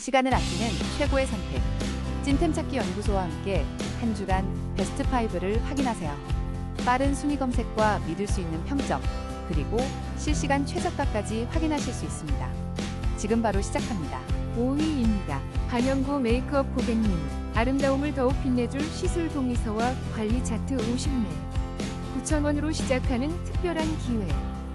시간을 아끼는 최고의 선택. 찐템 찾기 연구소와 함께 한 주간 베스트 5를 확인하세요. 빠른 순위 검색과 믿을 수 있는 평점, 그리고 실시간 최저가까지 확인하실 수 있습니다. 지금 바로 시작합니다. 5위입니다. 반영구 메이크업 고객님. 아름다움을 더욱 빛내줄 시술 동의서와 관리 차트 50매. 9,000원으로 시작하는 특별한 기회.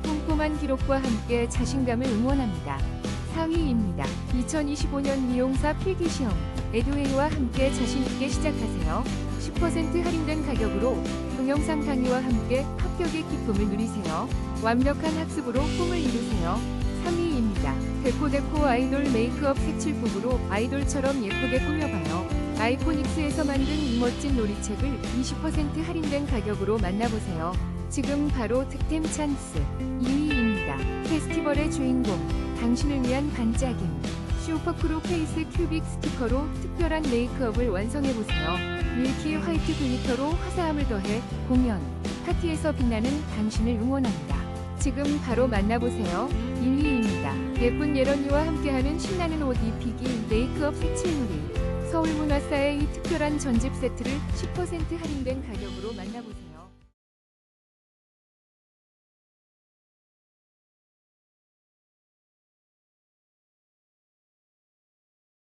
꼼꼼한 기록과 함께 자신감을 응원합니다. 4위입니다. 2025년 미용사 필기시험. 에듀웨이와 함께 자신있게 시작하세요. 10% 할인된 가격으로 동영상 강의와 함께 합격의 기쁨을 누리세요. 완벽한 학습으로 꿈을 이루세요. 3위입니다. 데코데코 아이돌 메이크업 색칠북으로 아이돌처럼 예쁘게 꾸며봐요. 아이코닉스에서 만든 이 멋진 놀이책을 20% 할인된 가격으로 만나보세요. 지금 바로 득템 찬스. 2위입니다. 페스티벌의 주인공. 당신을 위한 반짝임. 슈퍼크루 페이스 큐빅 스티커로 특별한 메이크업을 완성해보세요. 밀키 화이트 글리터로 화사함을 더해 공연, 파티에서 빛나는 당신을 응원합니다. 지금 바로 만나보세요. 1위입니다. 예쁜 예런이와 함께하는 신나는 옷 입히기 메이크업 색칠놀이. 서울문화사의 이 특별한 전집 세트를 10% 할인된 가격으로 만나보세요.